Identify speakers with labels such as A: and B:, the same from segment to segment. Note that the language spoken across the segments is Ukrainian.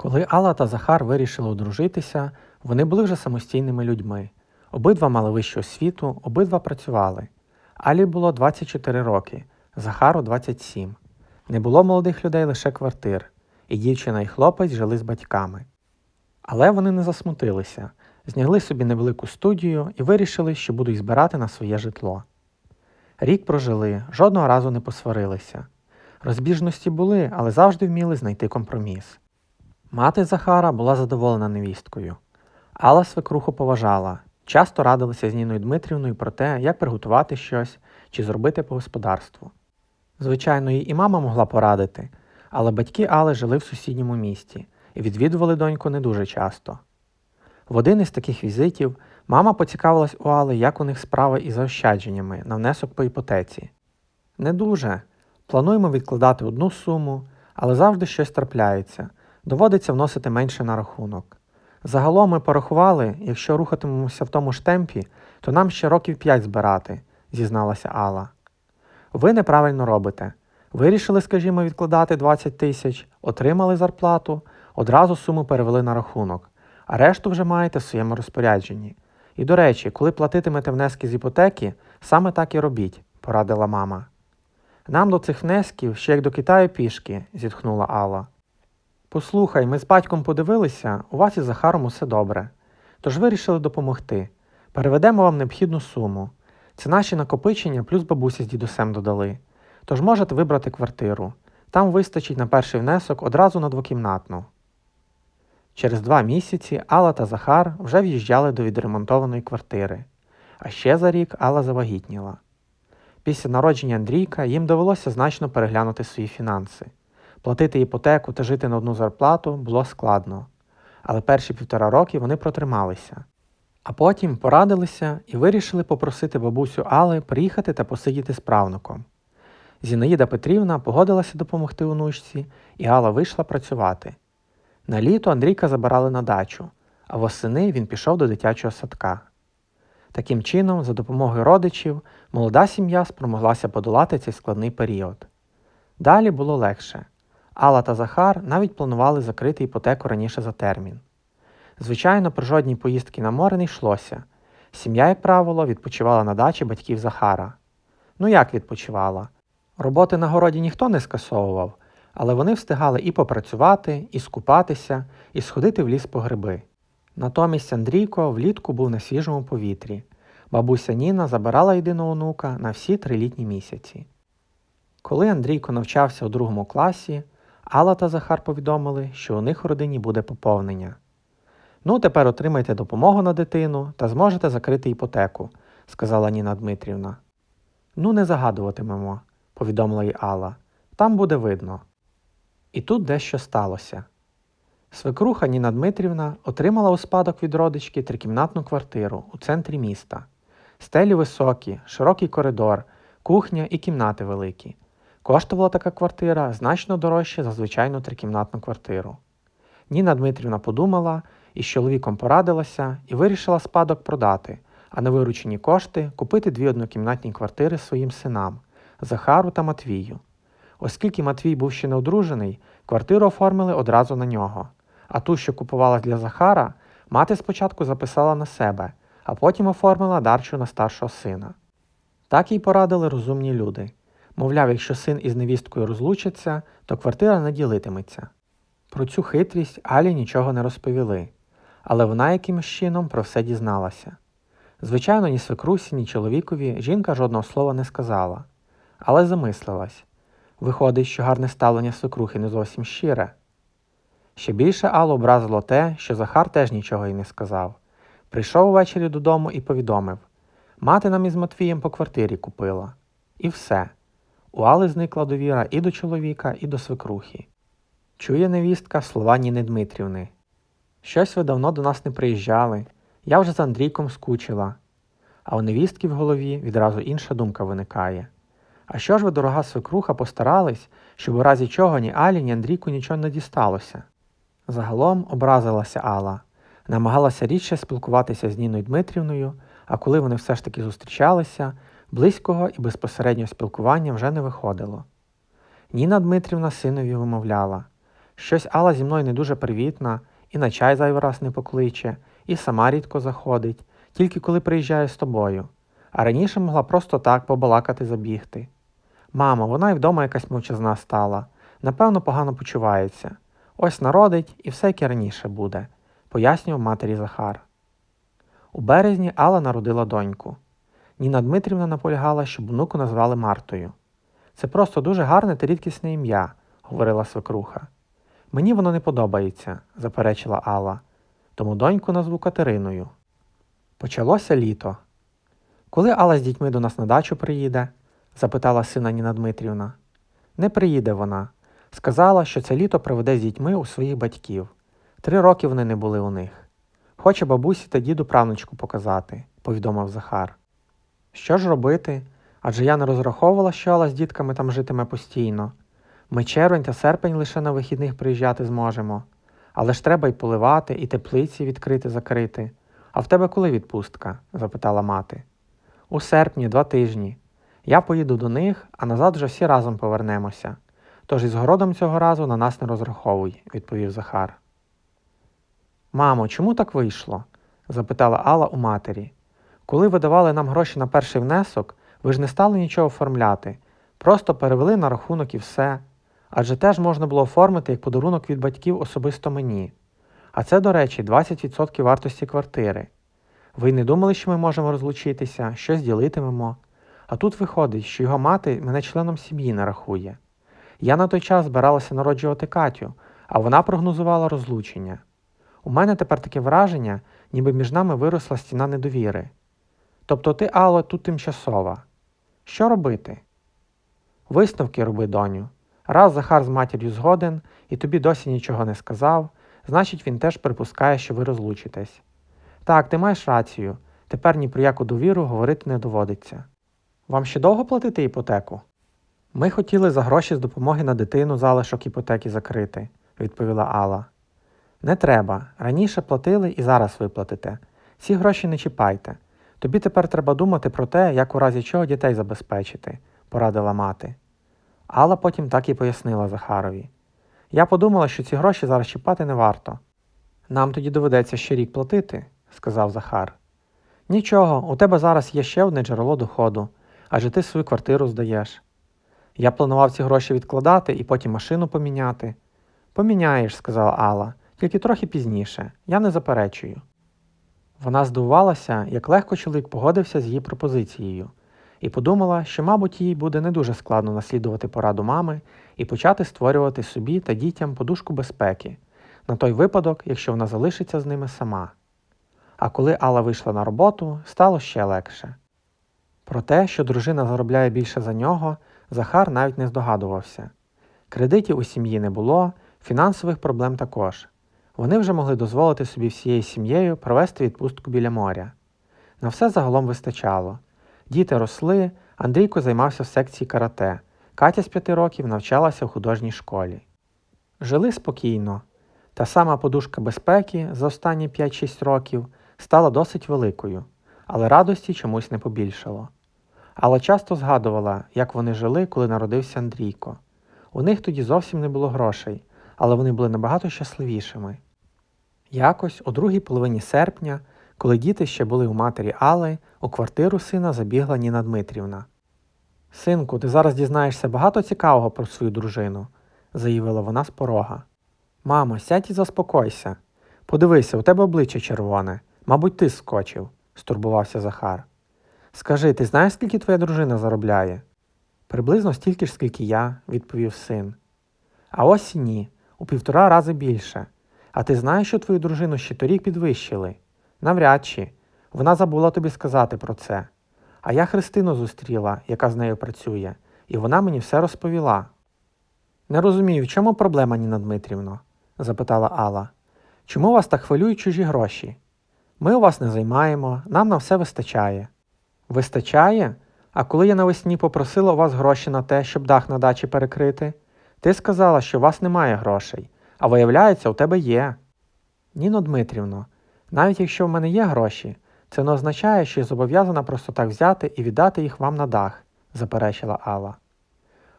A: Коли Алла та Захар вирішили одружитися, вони були вже самостійними людьми. Обидва мали вищу освіту, обидва працювали. Алі було 24 роки, Захару 27. Не було молодих людей лише квартир, і дівчина і хлопець жили з батьками. Але вони не засмутилися, зняли собі невелику студію і вирішили, що будуть збирати на своє житло. Рік прожили, жодного разу не посварилися. Розбіжності були, але завжди вміли знайти компроміс. Мати Захара була задоволена невісткою. Алла свекруху поважала, часто радилася з Ніною Дмитрівною про те, як приготувати щось чи зробити по господарству. Звичайно, їй і мама могла порадити, але батьки Алли жили в сусідньому місті і відвідували доньку не дуже часто. В один із таких візитів мама поцікавилась у Алли, як у них справи із заощадженнями на внесок по іпотеці. Не дуже. Плануємо відкладати одну суму, але завжди щось трапляється, доводиться вносити менше на рахунок. Загалом ми порахували, якщо рухатимемося в тому ж темпі, то нам ще років п'ять збирати, зізналася Алла. Ви неправильно робите. Вирішили, скажімо, відкладати 20 тисяч, отримали зарплату, одразу суму перевели на рахунок, а решту вже маєте в своєму розпорядженні. І до речі, коли платитимете внески з іпотеки, саме так і робіть, порадила мама. Нам до цих внесків ще як до Китаю пішки, зітхнула Алла. Послухай, ми з батьком подивилися, у вас із Захаром усе добре. Тож вирішили допомогти. Переведемо вам необхідну суму. Це наші накопичення плюс бабуся з дідусем додали. Тож можете вибрати квартиру. Там вистачить на перший внесок одразу на двокімнатну. Через два місяці Алла та Захар вже в'їжджали до відремонтованої квартири. А ще за рік Алла завагітніла. Після народження Андрійка їм довелося значно переглянути свої фінанси. Платити іпотеку та жити на одну зарплату було складно, але перші півтора роки вони протрималися. А потім порадилися і вирішили попросити бабусю Алли приїхати та посидіти з правнуком. Зінаїда Петрівна погодилася допомогти онучці, і Алла вийшла працювати. На літо Андрійка забирали на дачу, а восени він пішов до дитячого садка. Таким чином, за допомогою родичів, молода сім'я спромоглася подолати цей складний період. Далі було легше. Алла та Захар навіть планували закрити іпотеку раніше за термін. Звичайно, про жодні поїздки на море не йшлося. Сім'я, як правило, відпочивала на дачі батьків Захара. Ну як відпочивала? Роботи на городі ніхто не скасовував, але вони встигали і попрацювати, і скупатися, і сходити в ліс по гриби. Натомість Андрійко влітку був на свіжому повітрі. Бабуся Ніна забирала єдиного онука на всі три літні місяці. Коли Андрійко навчався у другому класі, Алла та Захар повідомили, що у них у родині буде поповнення. Ну, тепер отримайте допомогу на дитину та зможете закрити іпотеку, сказала Ніна Дмитрівна. Ну, не загадуватимемо, повідомила й Алла. Там буде видно. І тут дещо сталося. Свекруха Ніна Дмитрівна отримала у спадок від родички трикімнатну квартиру у центрі міста. Стелі високі, широкий коридор, кухня і кімнати великі. Коштувала така квартира значно дорожче за звичайну трикімнатну квартиру. Ніна Дмитрівна подумала і з чоловіком порадилася і вирішила спадок продати, а на виручені кошти купити дві однокімнатні квартири своїм синам Захару та Матвію. Оскільки Матвій був ще не одружений, квартиру оформили одразу на нього. А ту, що купувалась для Захара, мати спочатку записала на себе, а потім оформила дарчу на старшого сина. Так їй порадили розумні люди. Мовляв, якщо син із невісткою розлучаться, то квартира не ділитиметься. Про цю хитрість Алі нічого не розповіли, але вона якимось чином про все дізналася. Звичайно, ні свекрусі, ні чоловікові жінка жодного слова не сказала, але замислилась виходить, що гарне ставлення свекрухи не зовсім щире. Ще більше Аллу образило те, що Захар теж нічого їй не сказав. Прийшов увечері додому і повідомив мати нам із Матвієм по квартирі купила. І все. У Али зникла довіра і до чоловіка, і до свекрухи. Чує невістка слова Ніни Дмитрівни. Щось ви давно до нас не приїжджали, я вже з Андрійком скучила. А у невістки в голові відразу інша думка виникає. А що ж ви, дорога свекруха, постарались, щоб у разі чого ні Алі, ні Андрійку нічого не дісталося? Загалом образилася Алла, намагалася рідше спілкуватися з Ніною Дмитрівною, а коли вони все ж таки зустрічалися, близького і безпосереднього спілкування вже не виходило. Ніна Дмитрівна синові вимовляла Щось Алла зі мною не дуже привітна, і на чай зайвий раз не покличе, і сама рідко заходить, тільки коли приїжджає з тобою. А раніше могла просто так побалакати забігти. Мамо, вона й вдома якась мовчазна стала. Напевно, погано почувається. Ось народить і все як і раніше буде, пояснював матері Захар. У березні Алла народила доньку. Ніна Дмитрівна наполягала, щоб внуку назвали Мартою. Це просто дуже гарне та рідкісне ім'я, говорила свекруха. Мені воно не подобається, заперечила Алла, тому доньку назву Катериною. Почалося літо. Коли Алла з дітьми до нас на дачу приїде? запитала сина Ніна Дмитрівна. Не приїде вона. Сказала, що це літо проведе з дітьми у своїх батьків. Три роки вони не були у них. Хоче бабусі та діду правнучку показати, повідомив Захар. Що ж робити? Адже я не розраховувала, що Алла з дітками там житиме постійно. Ми червень та серпень лише на вихідних приїжджати зможемо. Але ж треба й поливати, і теплиці відкрити закрити. А в тебе коли відпустка? запитала мати. У серпні, два тижні. Я поїду до них, а назад вже всі разом повернемося. Тож із городом цього разу на нас не розраховуй, відповів Захар. Мамо, чому так вийшло? запитала Алла у матері. Коли ви давали нам гроші на перший внесок, ви ж не стали нічого оформляти, просто перевели на рахунок і все. Адже теж можна було оформити як подарунок від батьків особисто мені. А це, до речі, 20% вартості квартири. Ви не думали, що ми можемо розлучитися, щось ділитимемо. А тут виходить, що його мати мене членом сім'ї не рахує. Я на той час збиралася народжувати Катю, а вона прогнозувала розлучення. У мене тепер таке враження, ніби між нами виросла стіна недовіри. Тобто ти, Алло, тут тимчасова. Що робити? Висновки роби, доню. Раз Захар з матір'ю згоден і тобі досі нічого не сказав, значить він теж припускає, що ви розлучитесь. Так, ти маєш рацію, тепер ні про яку довіру говорити не доводиться. Вам ще довго платити іпотеку? Ми хотіли за гроші з допомоги на дитину залишок іпотеки закрити, відповіла Алла. Не треба. Раніше платили і зараз виплатите. Ці гроші не чіпайте. Тобі тепер треба думати про те, як у разі чого дітей забезпечити, порадила мати. Алла потім так і пояснила Захарові. Я подумала, що ці гроші зараз чіпати не варто. Нам тоді доведеться ще рік платити, сказав Захар. Нічого, у тебе зараз є ще одне джерело доходу, адже ти свою квартиру здаєш. Я планував ці гроші відкладати і потім машину поміняти. Поміняєш, сказала Алла, тільки трохи пізніше, я не заперечую. Вона здивувалася, як легко чоловік погодився з її пропозицією, і подумала, що, мабуть, їй буде не дуже складно наслідувати пораду мами і почати створювати собі та дітям подушку безпеки на той випадок, якщо вона залишиться з ними сама. А коли Алла вийшла на роботу, стало ще легше. Про те, що дружина заробляє більше за нього, Захар навіть не здогадувався. Кредитів у сім'ї не було, фінансових проблем також. Вони вже могли дозволити собі всією сім'єю провести відпустку біля моря. На все загалом вистачало. Діти росли, Андрійко займався в секції карате, Катя з п'яти років навчалася в художній школі. Жили спокійно. Та сама подушка безпеки за останні 5-6 років стала досить великою, але радості чомусь не побільшало. Але часто згадувала, як вони жили, коли народився Андрійко. У них тоді зовсім не було грошей, але вони були набагато щасливішими. Якось у другій половині серпня, коли діти ще були у матері Алли, у квартиру сина забігла Ніна Дмитрівна. Синку, ти зараз дізнаєшся багато цікавого про свою дружину, заявила вона з порога. Мамо, сядь і заспокойся. Подивися, у тебе обличчя червоне. Мабуть, ти скочив, стурбувався Захар. Скажи, ти знаєш, скільки твоя дружина заробляє? Приблизно стільки ж, скільки я, відповів син. А ось і ні, у півтора рази більше. А ти знаєш, що твою дружину ще торік підвищили? Навряд чи. Вона забула тобі сказати про це. А я Христину зустріла, яка з нею працює, і вона мені все розповіла. Не розумію, в чому проблема, Ніна Дмитрівно? запитала Алла. Чому вас так хвилюють чужі гроші? Ми у вас не займаємо, нам на все вистачає. Вистачає? А коли я навесні попросила у вас гроші на те, щоб дах на дачі перекрити, ти сказала, що у вас немає грошей, а виявляється, у тебе є. Ніно Дмитрівно, навіть якщо в мене є гроші, це не означає, що я зобов'язана просто так взяти і віддати їх вам на дах, заперечила Алла.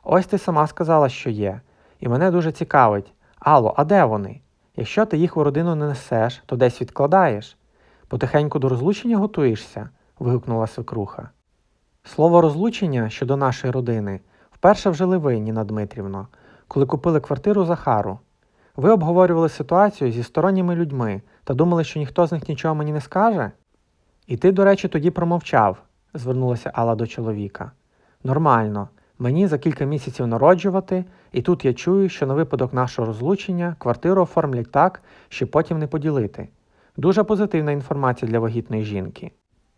A: Ось ти сама сказала, що є, і мене дуже цікавить, Алло, а де вони? Якщо ти їх у родину не несеш, то десь відкладаєш. Потихеньку до розлучення готуєшся? вигукнула свекруха. Слово розлучення щодо нашої родини вперше вжили ви, Ніна Дмитрівно, коли купили квартиру Захару. Ви обговорювали ситуацію зі сторонніми людьми та думали, що ніхто з них нічого мені не скаже? І ти, до речі, тоді промовчав, звернулася Алла до чоловіка. Нормально, мені за кілька місяців народжувати, і тут я чую, що на випадок нашого розлучення квартиру оформлять так, щоб потім не поділити. Дуже позитивна інформація для вагітної жінки.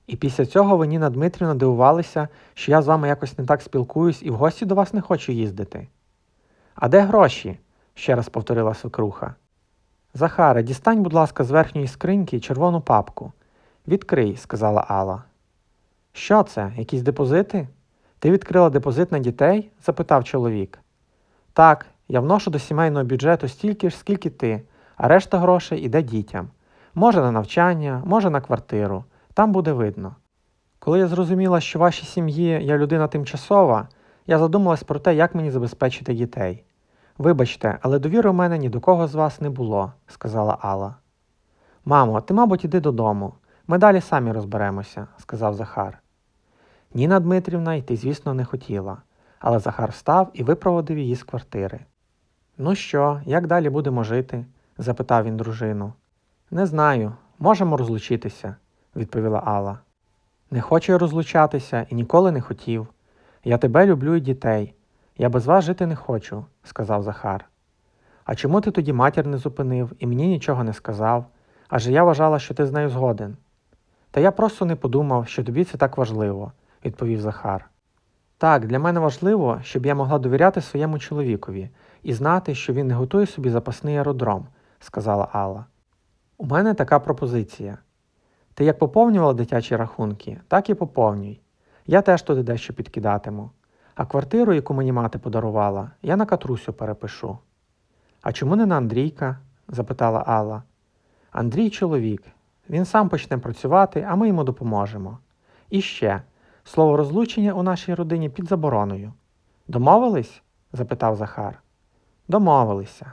A: І після цього ви, Ніна Дмитрівна, дивувалися, що я з вами якось не так спілкуюсь і в гості до вас не хочу їздити. А де гроші? Ще раз повторила свекруха. Захаре, дістань, будь ласка, з верхньої скриньки червону папку. Відкрий, сказала Алла. Що це? Якісь депозити? Ти відкрила депозит на дітей? запитав чоловік. Так, я вношу до сімейного бюджету стільки ж, скільки ти, а решта грошей іде дітям. Може на навчання, може на квартиру. Там буде видно. Коли я зрозуміла, що в вашій сім'ї я людина тимчасова, я задумалась про те, як мені забезпечити дітей. Вибачте, але довіри у мене ні до кого з вас не було, сказала Алла. Мамо, ти, мабуть, іди додому. Ми далі самі розберемося, сказав Захар. Ніна Дмитрівна йти, звісно, не хотіла, але Захар встав і випроводив її з квартири. Ну що, як далі будемо жити? запитав він дружину. Не знаю, можемо розлучитися, відповіла Алла. Не хочу розлучатися і ніколи не хотів. Я тебе люблю і дітей. Я без вас жити не хочу, сказав Захар. А чому ти тоді матір не зупинив і мені нічого не сказав? Адже я вважала, що ти з нею згоден. Та я просто не подумав, що тобі це так важливо, відповів Захар. Так, для мене важливо, щоб я могла довіряти своєму чоловікові і знати, що він не готує собі запасний аеродром, сказала Алла. У мене така пропозиція. Ти як поповнювала дитячі рахунки, так і поповнюй. Я теж туди дещо підкидатиму. А квартиру, яку мені мати подарувала, я на катрусю перепишу. А чому не на Андрійка? запитала Алла. Андрій чоловік. Він сам почне працювати, а ми йому допоможемо. І ще слово розлучення у нашій родині під забороною. Домовились? запитав Захар. Домовилися.